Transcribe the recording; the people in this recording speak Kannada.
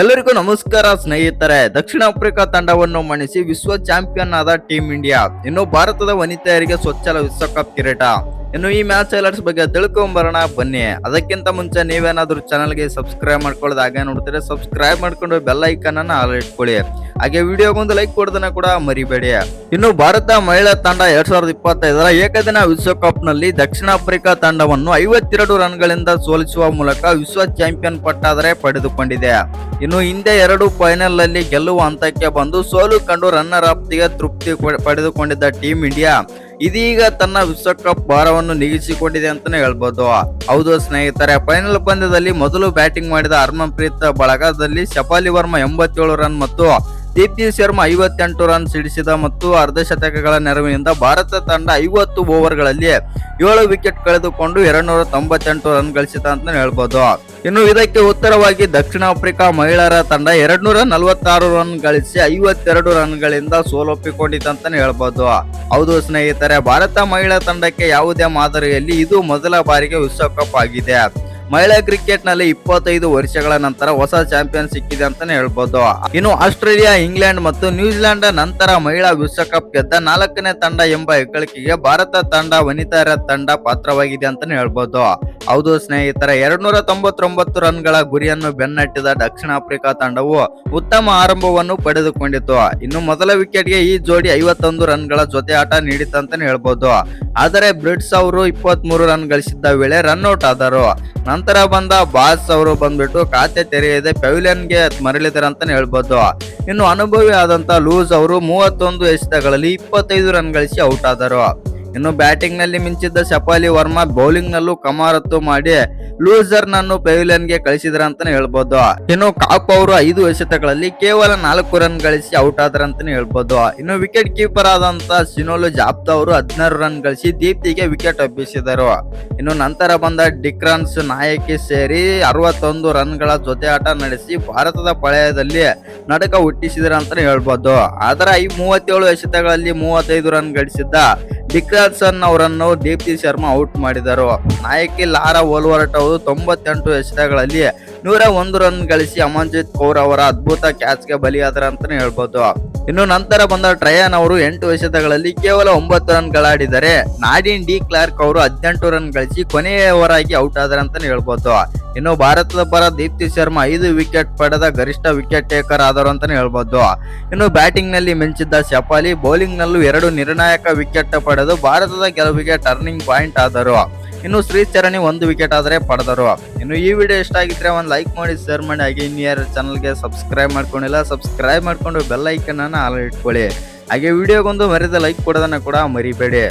ಎಲ್ಲರಿಗೂ ನಮಸ್ಕಾರ, ಸ್ನೇಹಿತರೆ. ದಕ್ಷಿಣ ಆಫ್ರಿಕಾ ತಂಡವನ್ನು ಮಣಿಸಿ ವಿಶ್ವ ಚಾಂಪಿಯನ್ ಆದ ಟೀಂ ಇಂಡಿಯಾ. ಇನ್ನು ಭಾರತದ ವನಿತೆಯರಿಗೆ ಸ್ವಚ್ಛಲ ವಿಶ್ವಕಪ್ ಕಿರೀಟ. ಇನ್ನು ಈ ಮ್ಯಾಚ್ ಹೈಲೈಟ್ಸ್ ಬಗ್ಗೆ ತಿಳ್ಕೊಂಬರೋಣ, ಬನ್ನಿ. ಅದಕ್ಕಿಂತ ಮುಂಚೆ ನೀವೇನಾದರೂ ಚಾನಲ್ಗೆ ಸಬ್ಸ್ಕ್ರೈಬ್ ಮಾಡ್ಕೊಳ್ಳೋದು ಹಾಗೆ ನೋಡ್ತೀರಾ ಸಬ್ಸ್ಕ್ರೈಬ್ ಮಾಡ್ಕೊಂಡು ಬೆಲ್ ಐಕನ್ ಅನ್ನ ಆಲ್ ಇಟ್ಕೊಳ್ಳಿ. ಹಾಗೆ ವಿಡಿಯೋಗೊಂದು ಲೈಕ್ ಕೊಡೋದನ್ನ ಕೂಡ ಮರಿಬೇಡಿ. ಇನ್ನು ಭಾರತ ಮಹಿಳಾ ತಂಡ ಎರಡ್ ಸಾವಿರದ ಇಪ್ಪತ್ತೈದರ ಏಕದಿನ ವಿಶ್ವಕಪ್ನಲ್ಲಿ ದಕ್ಷಿಣ ಆಫ್ರಿಕಾ ತಂಡವನ್ನು ಐವತ್ತೆರಡು ರನ್ಗಳಿಂದ ಸೋಲಿಸುವ ಮೂಲಕ ವಿಶ್ವ ಚಾಂಪಿಯನ್ ಪಟ್ಟಾದರೆ ಪಡೆದುಕೊಂಡಿದೆ. ಇನ್ನು ಹಿಂದೆ ಎರಡು ಫೈನಲ್ನಲ್ಲಿ ಗೆಲ್ಲುವ ಹಂತಕ್ಕೆ ಬಂದು ಸೋಲು ಕಂಡು ರನ್ನರ್ ಅಪ್ಗೆ ತೃಪ್ತಿ ಪಡೆದುಕೊಂಡಿದ್ದ ಟೀಂ ಇಂಡಿಯಾ ಇದೀಗ ತನ್ನ ವಿಶ್ವಕಪ್ ಭಾರವನ್ನು ನೀಗಿಸಿಕೊಂಡಿದೆ ಅಂತಾನೆ ಹೇಳ್ಬೋದು. ಹೌದು ಸ್ನೇಹಿತರೆ ಫೈನಲ್ ಪಂದ್ಯದಲ್ಲಿ ಮೊದಲು ಬ್ಯಾಟಿಂಗ್ ಮಾಡಿದ ಹರ್ಮನ್ಪ್ರೀತ್ ಬಳಗದಲ್ಲಿ ಶಫಾಲಿ ವರ್ಮಾ ಎಂಬತ್ತೇಳು ರನ್ ಮತ್ತು ದೀಪ್ತಿ ಶರ್ಮಾ ಐವತ್ತೆಂಟು ರನ್ ಸಿಡಿಸಿದ ಮತ್ತು ಅರ್ಧ ಶತಕಗಳ ನೆರವಿನಿಂದ ಭಾರತ ತಂಡ ಐವತ್ತು ಓವರ್ಗಳಲ್ಲಿ ಏಳು ವಿಕೆಟ್ ಕಳೆದುಕೊಂಡು ಎರಡ್ ನೂರ ತೊಂಬತ್ತೆಂಟು ರನ್ ಗಳಿಸಿದ ಅಂತ ಹೇಳ್ಬೋದು. ಇನ್ನು ಇದಕ್ಕೆ ಉತ್ತರವಾಗಿ ದಕ್ಷಿಣ ಆಫ್ರಿಕಾ ಮಹಿಳೆಯರ ತಂಡ ಎರಡ್ನೂರ ನಲವತ್ತಾರು ರನ್ ಗಳಿಸಿ ಐವತ್ತೆರಡು ರನ್ಗಳಿಂದ ಸೋಲೊಪ್ಪಿಕೊಂಡಿತಂತಾನೆ ಹೇಳ್ಬೋದು. ಹೌದು ಸ್ನೇಹಿತರೆ, ಭಾರತ ಮಹಿಳಾ ತಂಡಕ್ಕೆ ಯಾವುದೇ ಮಾದರಿಯಲ್ಲಿ ಇದು ಮೊದಲ ಬಾರಿಗೆ ವಿಶ್ವಕಪ್ ಆಗಿದೆ. ಮಹಿಳಾ ಕ್ರಿಕೆಟ್ನಲ್ಲಿ ಇಪ್ಪತ್ತೈದು ವರ್ಷಗಳ ನಂತರ ಹೊಸ ಚಾಂಪಿಯನ್ ಸಿಕ್ಕಿದೆ ಅಂತಾನೆ ಹೇಳ್ಬೋದು. ಇನ್ನು ಆಸ್ಟ್ರೇಲಿಯಾ, ಇಂಗ್ಲೆಂಡ್ ಮತ್ತು ನ್ಯೂಜಿಲೆಂಡ್ ನಂತರ ಮಹಿಳಾ ವಿಶ್ವಕಪ್ ಗೆದ್ದ ನಾಲ್ಕನೇ ತಂಡ ಎಂಬ ಹೆಗ್ಗಳಿಕೆಗೆ ಭಾರತ ತಂಡ ವನಿತಾರ ತಂಡ ಪಾತ್ರವಾಗಿದೆ ಅಂತಾನೆ ಹೇಳ್ಬೋದು. ಹೌದು ಸ್ನೇಹಿತರ ಎರಡ್ನೂರ ತೊಂಬತ್ತೊಂಬತ್ತು ರನ್ಗಳ ಗುರಿಯನ್ನು ಬೆನ್ನಟ್ಟಿದ ದಕ್ಷಿಣ ಆಫ್ರಿಕಾ ತಂಡವು ಉತ್ತಮ ಆರಂಭವನ್ನು ಪಡೆದುಕೊಂಡಿತು. ಇನ್ನು ಮೊದಲ ವಿಕೆಟ್ಗೆ ಈ ಜೋಡಿ ಐವತ್ತೊಂದು ರನ್ಗಳ ಜೊತೆ ಆಟ ನೀಡಿತಂತಾನೆ ಹೇಳ್ಬೋದು. ಆದರೆ ಬ್ರಿಟ್ಸ್ ಅವರು ಇಪ್ಪತ್ತ್ ಮೂರು ರನ್ ಗಳಿಸಿದ್ದ ವೇಳೆ ರನ್ಔಟ್ ಆದರು. ನಂತರ ಬಂದ ಬಾಸ್ ಅವರು ಬಂದ್ಬಿಟ್ಟು ಖಾತೆ ತೆರೆಯದೆ ಪೆವಿಲಿಯನ್ಗೆ ಮರಳಿದರು ಅಂತಾನೆ ಹೇಳ್ಬೋದು. ಇನ್ನು ಅನುಭವಿ ಆದಂತ ಲೂಸ್ ಅವರು ಮೂವತ್ತೊಂದು ಎಸೆತಗಳಲ್ಲಿ ಇಪ್ಪತ್ತೈದು ರನ್ ಗಳಿಸಿ ಔಟ್ ಆದರು. ಇನ್ನು ಬ್ಯಾಟಿಂಗ್ನಲ್ಲಿ ಮಿಂಚಿದ್ದ ಶಫಾಲಿ ವರ್ಮಾ ಬೌಲಿಂಗ್ ನಲ್ಲೂ ಕಮಾರತ್ತು ಮಾಡಿ ಲೂಸರ್ ನನ್ನು ಪೆವಿಲಿಯನ್ಗೆ ಕಳಿಸಿದ್ರ ಅಂತಾನೆ ಹೇಳ್ಬೋದು. ಇನ್ನು ಕಾಪ್ ಅವರು ಐದು ಎಸೆತಗಳಲ್ಲಿ ಕೇವಲ ನಾಲ್ಕು ರನ್ ಗಳಿಸಿ ಔಟ್ ಆದ್ರ ಅಂತಾನೆ ಹೇಳ್ಬೋದು. ಇನ್ನು ವಿಕೆಟ್ ಕೀಪರ್ ಆದಂತ ಸಿನೋಲು ಜಾಪ್ತ ಅವರು ಹದಿನಾರು ರನ್ ಗಳಿಸಿ ದೀಪ್ತಿಗೆ ವಿಕೆಟ್ ಒಪ್ಪಿಸಿದರು. ಇನ್ನು ನಂತರ ಬಂದ ಡಿಕ್ರಾನ್ಸ್ ನಾಯಕಿ ಸೇರಿ ಅರವತ್ತೊಂದು ರನ್ಗಳ ಜೊತೆ ಆಟ ನಡೆಸಿ ಭಾರತದ ಪಳೆಯದಲ್ಲಿ ನಡಕ ಹುಟ್ಟಿಸಿದ್ರ ಅಂತಾನೆ ಹೇಳ್ಬೋದು. ಆದ್ರೆ ಈ ಮೂವತ್ತೇಳು ಎಸೆತಗಳಲ್ಲಿ ಮೂವತ್ತೈದು ರನ್ ಗಳಿಸಿದ್ದ ಡಿಕ್ರಾನ್ಸನ್ ಅವರನ್ನು ದೀಪ್ತಿ ಶರ್ಮಾ ಔಟ್ ಮಾಡಿದರು. ನಾಯಕಿ ಲಾರಾ ಓಲ್ವರ್ಟ್ ಅವರು ತೊಂಬತ್ತೆಂಟು ಎಸೆತಗಳಲ್ಲಿ ನೂರ ಒಂದು ರನ್ ಗಳಿಸಿ ಅಮನ್ಜಿತ್ ಕೌರ್ ಅವರ ಅದ್ಭುತ ಕ್ಯಾಚ್ಗೆ ಬಲಿಯಾದ್ರ ಅಂತಾನೆ ಹೇಳ್ಬೋದು. ಇನ್ನು ನಂತರ ಬಂದ ಟ್ರಯನ್ ಅವರು ಎಂಟು ಎಸೆತಗಳಲ್ಲಿ ಕೇವಲ ಒಂಬತ್ತು ರನ್ ಗಳಾಡಿದರೆ ನಾಡಿನ್ ಡಿ ಕ್ಲಾರ್ಕ್ ಅವರು ಹದಿನೆಂಟು ರನ್ ಗಳಿಸಿ ಕೊನೆಯವರಾಗಿ ಔಟ್ ಆದ್ರ ಅಂತಾನೆ ಹೇಳ್ಬೋದು. ಇನ್ನು ಭಾರತದ ಪರ ದೀಪ್ತಿ ಶರ್ಮಾ ಐದು ವಿಕೆಟ್ ಪಡೆದ ಗರಿಷ್ಠ ವಿಕೆಟ್ ಟೇಕರ್ ಆದರು ಅಂತಾನೆ ಹೇಳ್ಬೋದು. ಇನ್ನು ಬ್ಯಾಟಿಂಗ್ನಲ್ಲಿ ಮಿಂಚಿದ್ದ ಶಫಾಲಿ ಬೌಲಿಂಗ್ ನಲ್ಲೂ ಎರಡು ನಿರ್ಣಾಯಕ ವಿಕೆಟ್ ಪಡೆದು ಭಾರತದ ಗೆಲುವಿಗೆ ಟರ್ನಿಂಗ್ ಪಾಯಿಂಟ್ ಆದರು. ಇನ್ನು ಶ್ರೀಚರಣಿ ಒಂದು ವಿಕೆಟ್ ಆದರೆ ಪಡೆದರು. ಇನ್ನು ಈ ವಿಡಿಯೋ ಇಷ್ಟ ಆಗಿದ್ರೆ ಒಂದು ಲೈಕ್ ಮಾಡಿ ಶೇರ್ ಮಾಡಿ, ಹಾಗೆ ಇನ್ನು ಯಾರು ಚಾನಲ್ಗೆ ಸಬ್ಸ್ಕ್ರೈಬ್ ಮಾಡ್ಕೊಂಡಿಲ್ಲ ಸಬ್ಸ್ಕ್ರೈಬ್ ಮಾಡಿಕೊಂಡು ಬೆಲ್ ಐಕನ್ ಅನ್ನು ಆಲ್ ಇಟ್ಕೊಳ್ಳಿ. ಹಾಗೆ ವಿಡಿಯೋಗೊಂದು ಮರಿದ ಲೈಕ್ ಕೊಡೋದನ್ನು ಕೂಡ ಮರಿಬೇಡಿ.